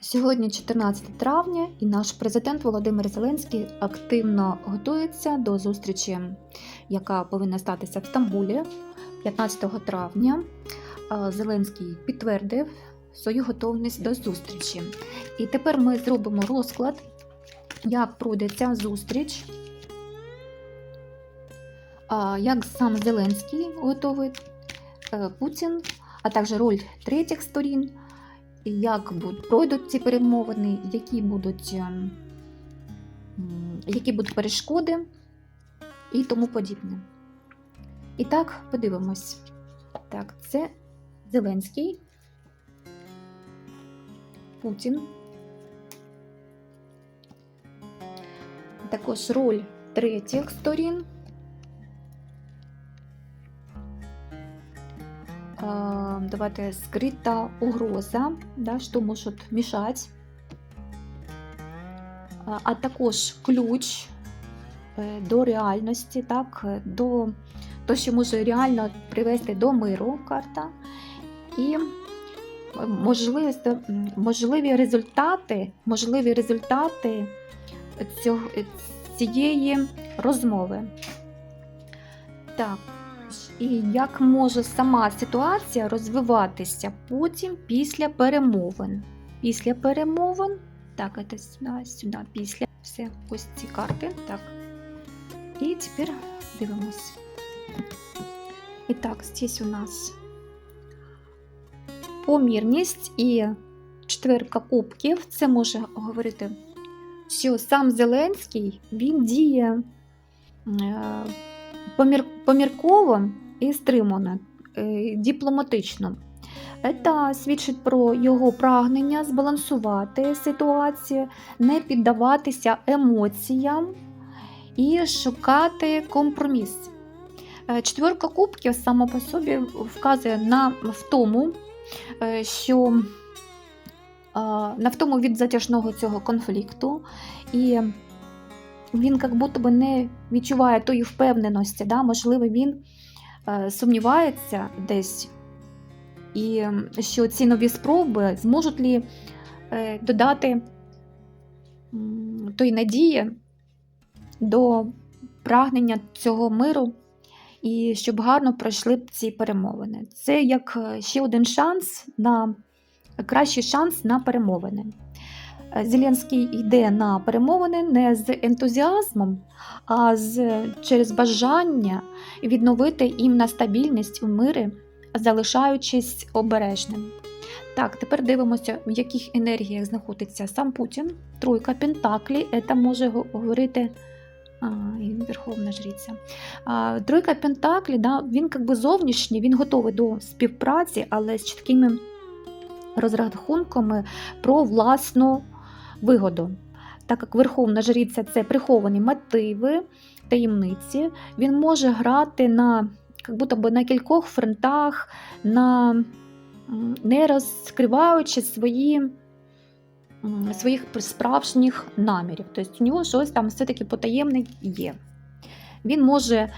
Сьогодні 14 травня, і наш президент Володимир Зеленський активно готується до зустрічі, яка повинна статися в Стамбулі 15 травня. Зеленський підтвердив свою готовність до зустрічі. І тепер ми зробимо розклад, як пройде ця зустріч, як сам Зеленський готовий, е, Путін, а також роль третіх сторін як будуть, пройдуть ці перемовини, які будуть, ем, які будуть перешкоди і тому подібне. І так, подивимось. Так, це Зеленський, Путін. Також роль третіх сторін. Давайте скрита угроза, да, що може мішати, а, а також ключ е, до реальності, так, е, до того, що може реально привести до миру карта. І е, можливість, можливі результати, можливі результати цього, цієї розмови. Так. І як може сама ситуація розвиватися потім після перемовин. Після перемовин, так, це сюди, сюди, після все, ось ці карти. Так. І тепер дивимось. І так, здесь у нас помірність і четверка кубків. Це може говорити, що сам Зеленський він діє. е, помірково і стримано, е, дипломатично. Це свідчить про його прагнення збалансувати ситуацію, не піддаватися емоціям і шукати компроміс. Е, Четверка кубків сама по собі вказує на втому, е, що на втому від затяжного цього конфлікту. І він як будто би не відчуває тої впевненості, да? можливо, він сумнівається десь, і що ці нові спроби зможуть лі е, додати м, тої надії до прагнення цього миру, і щоб гарно пройшли б ці перемовини. Це як е, ще один шанс на кращий шанс на перемовини. Е, Зеленський йде на перемовини не з ентузіазмом, а з, через бажання відновити їм на стабільність у мирі, залишаючись обережним. Так, тепер дивимося, в яких енергіях знаходиться сам Путін. Тройка Пентаклі, це може говорити а, і Верховна Жриця. А, тройка Пентаклі, да, він якби зовнішній, він готовий до співпраці, але з чіткими розрахунками про власну вигоду. Так як Верховна Жриця це приховані мотиви, таємниці, він може грати на як будто би на кількох фронтах, на, не розкриваючи свої, своїх справжніх намірів. Тобто у нього щось там все-таки потаємне є. Він може,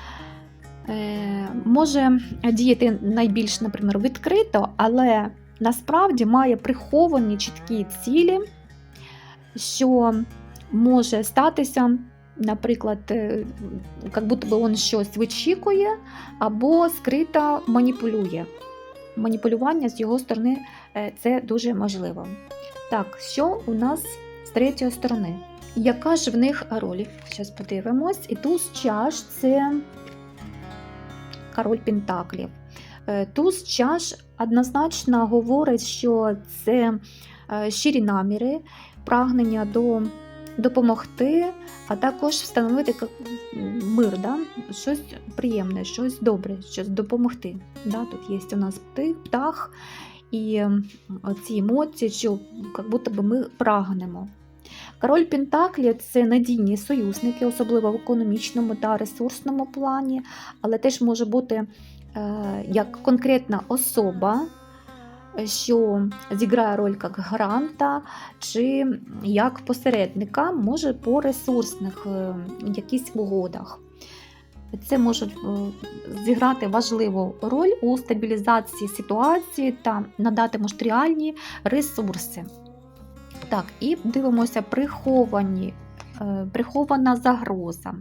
е, може діяти найбільш, наприклад, відкрито, але насправді має приховані чіткі цілі, що може статися, наприклад, е, як будто би він щось вичікує або скрито маніпулює. Маніпулювання з його сторони е, це дуже можливо. Так, що у нас з третьої сторони? Яка ж в них роль? Зараз подивимось. І туз чаш це король Пентаклів. Е, Туз чаш однозначно говорить, що це щирі наміри, прагнення до допомогти, а також встановити мир, да? щось приємне, щось добре, щось допомогти. Да? Тут є у нас птах, і ці емоції, що як будто би ми прагнемо. Король Пентаклі це надійні союзники, особливо в економічному та ресурсному плані, але теж може бути е, як конкретна особа, що зіграє роль як гаранта чи як посередника, може по ресурсних е, якісь угодах. Це може е, зіграти важливу роль у стабілізації ситуації та надати матеріальні ресурси. Так, і дивимося приховані, прихована загроза.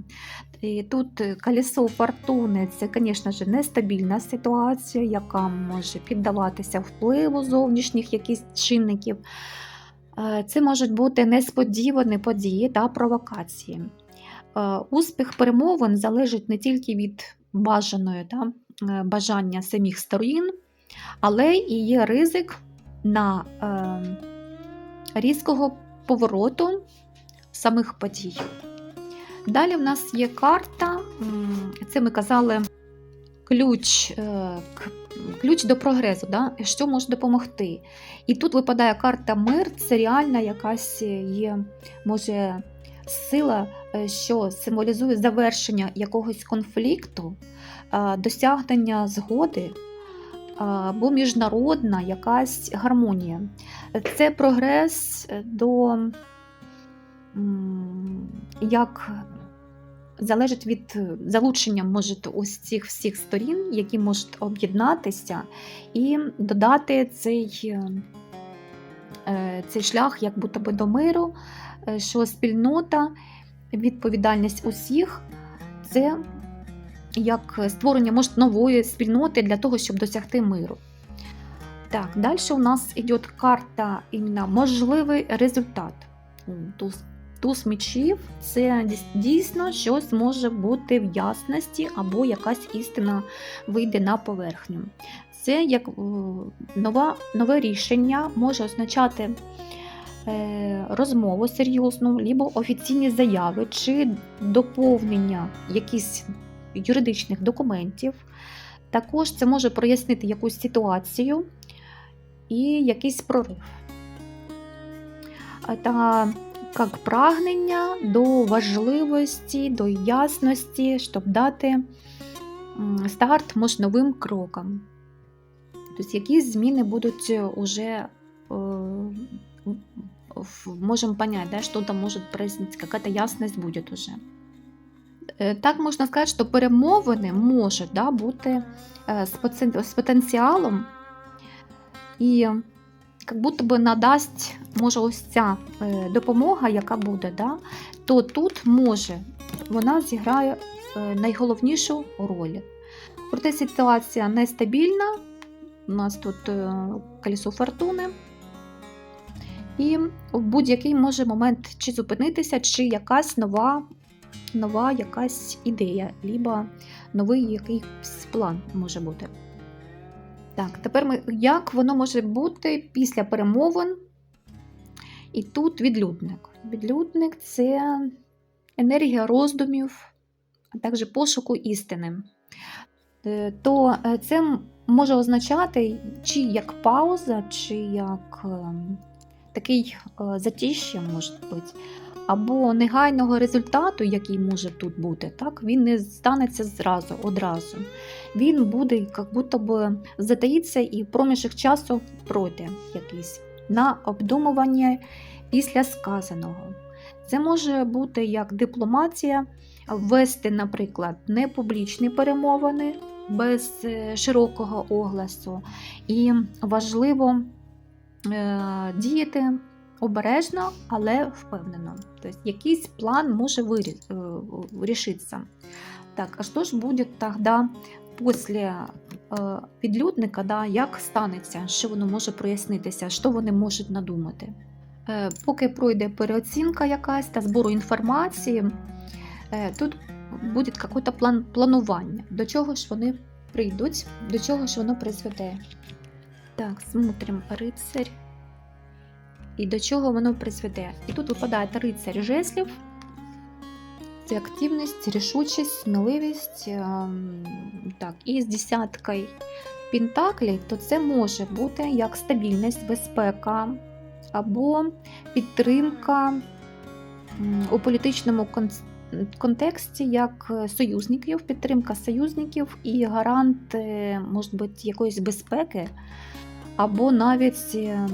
І тут е, колесо фортуни це, звісно ж, нестабільна ситуація, яка може піддаватися впливу зовнішніх якихось чинників. Е, Це можуть бути несподівані події та провокації. Е, Успіх перемовин залежить не тільки від бажаної та, е, бажання самих сторін, але і є ризик на е, різкого повороту самих подій. Далі в нас є карта, це ми казали ключ, е, ключ до прогресу, да? що може допомогти. І тут випадає карта мир, це реальна якась є, може, сила, е, що символізує завершення якогось конфлікту, е, досягнення згоди або міжнародна якась гармонія. Це прогрес до як залежить від залучення може, ось цих всіх сторін, які можуть об'єднатися і додати цей, е, цей шлях як будто би до миру, е, що спільнота, відповідальність усіх це як створення може, нової спільноти для того, щоб досягти миру. Так, далі у нас йде карта іменно можливий результат. Туз, мечів це дійсно щось може бути в ясності або якась істина вийде на поверхню. Це як е, нова, нове рішення може означати е, розмову серйозну, либо офіційні заяви чи доповнення якихось юридичних документів. Також це може прояснити якусь ситуацію і якийсь прорив. Та як прагнення до важливості, до ясності, щоб дати старт може, новим крокам. Тобто якісь зміни будуть уже, е, в- можем понять, да, что там может произойти, какая-то ясность будет уже. Е, Так можна сказати, що перемовини можуть да, бути е, з потенціалом і як будто би надасть, може, ось ця е, допомога, яка буде, да, то тут може вона зіграє е, найголовнішу роль. Проте ситуація нестабільна. У нас тут е, колесо фортуни. І в будь-який може момент чи зупинитися, чи якась нова, нова якась ідея, либо новий якийсь план може бути. Так, тепер ми, як воно може бути після перемовин? І тут відлюдник. Відлюдник це енергія роздумів, а також пошуку істини. Е, То е, це може означати чи як пауза, чи як ем, такий е, затіще, може бути, або негайного результату, який може тут бути, так, він не станеться зразу, одразу. Він буде, як будто би затаїться і проміжок часу пройде якийсь на обдумування після сказаного. Це може бути як дипломатія, ввести, наприклад, непублічні перемовини без е, широкого огласу. І важливо е, діяти обережно, але впевнено. Тобто якийсь план може е, вирішитися. Так, а що ж буде тоді після е, відлюдника, да, як станеться, що воно може прояснитися, що вони можуть надумати? Е, Поки пройде переоцінка якась та збору інформації, тут буде якесь план, планування, до чого ж вони прийдуть, до чого ж воно призведе. Так, смотрим рицарь. І до чого воно призведе. І тут випадає рицарь жеслів. Це активність, рішучість, сміливість. ем, Так, і з десяткою пентаклей, то це може бути як стабільність, безпека або підтримка у політичному кон- контексті як союзників, підтримка союзників і гарант, е, може бути, якоїсь безпеки, або навіть е,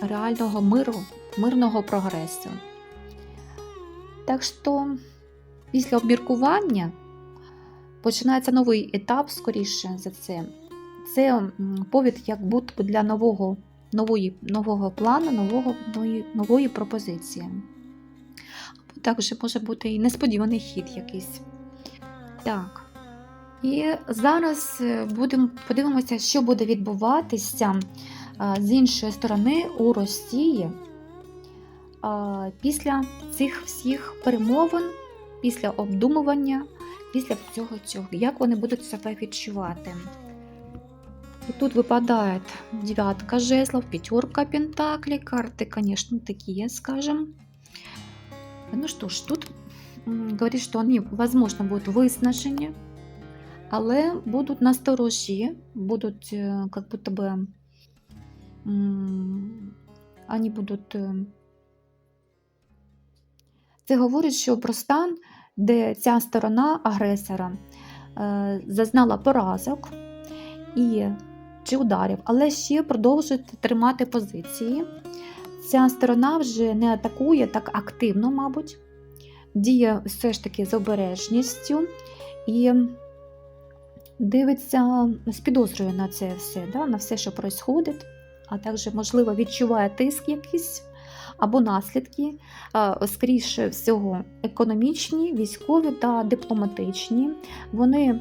реального миру, мирного прогресу. Так що після обміркування починається новий етап, скоріше за це. Це повід як будто для нового, нової, нового плану, нового, нової, нової пропозиції. Або також може бути і несподіваний хід якийсь. Так. І зараз е, будемо подивимося, що буде відбуватися з іншої сторони у Росії а, після цих всіх перемовин, після обдумування, після всього цього, як вони будуть себе відчувати. И тут выпадает девятка жезлов, пятерка пентаклей, карты, конечно, такие, скажем. Ну что ж, тут м, говорит, что они, возможно, будут виснажені, але будуть насторожі, будуть е, как будто бы они будуть. Це говорить, що про стан, де ця сторона агресора е, зазнала поразок і чи ударів, але ще продовжують тримати позиції. Ця сторона вже не атакує так активно, мабуть, діє все ж таки з обережністю і дивиться з підозрою на це все, да, на все, що відбувається, а також, можливо, відчуває тиск якийсь або наслідки, скоріше всього, економічні, військові та дипломатичні. Вони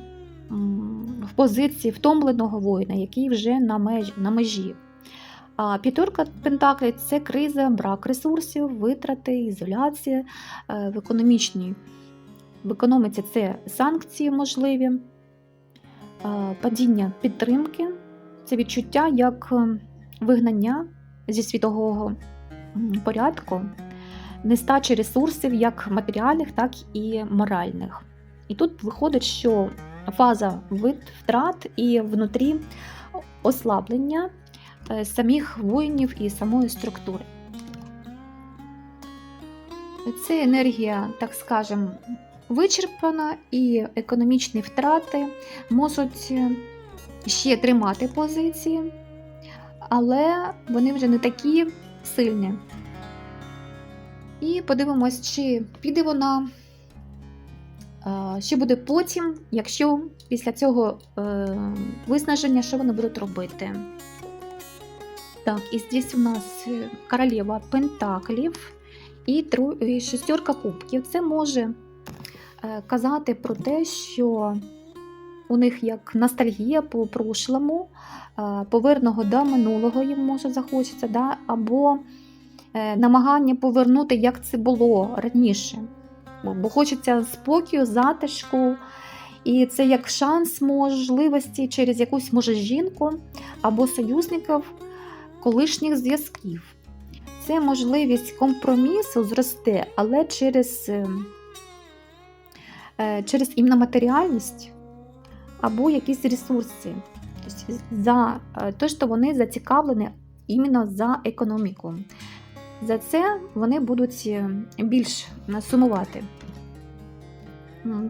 в позиції втомленого воїна, який вже на межі. На межі. А п'ятерка Пентаклей це криза, брак ресурсів, витрати, ізоляція е, в економічній. В економіці це санкції можливі, падіння підтримки, це відчуття як вигнання зі світового порядку, нестача ресурсів як матеріальних, так і моральних. І тут виходить, що фаза вид втрат і внутрі ослаблення е, самих воїнів і самої структури. Це енергія, так скажем, вичерпана, і економічні втрати можуть ще тримати позиції, але вони вже не такі сильні. І подивимось, чи піде вона Е, Що буде потім, якщо після цього е, виснаження, що вони будуть робити? Так, і здесь у нас королева Пентаклів і, шестерка кубків. Це може е, казати про те, що у них як ностальгія по прошлому, е, поверного до минулого їм може захочеться, да? або е, намагання повернути, як це було раніше бо хочеться спокою, затишку. І це як шанс можливості через якусь може жінку або союзників колишніх зв'язків. Це можливість компромісу зросте, але через е, через іменно матеріальність або якісь ресурси. Тобто за те, що вони зацікавлені іменно за економіку. За це вони будуть е, більш сумувати.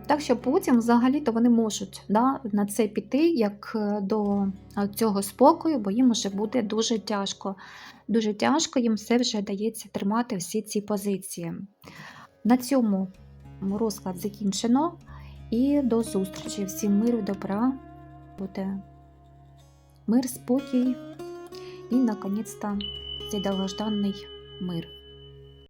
Так що потім взагалі-то вони можуть да, на це піти як е, до цього спокою, бо їм вже буде дуже тяжко. Дуже тяжко їм все вже дається тримати всі ці позиції. На цьому розклад закінчено. І до зустрічі. Всім миру, добра, буде мир, спокій і, наконець-то, цей довгожданий мир.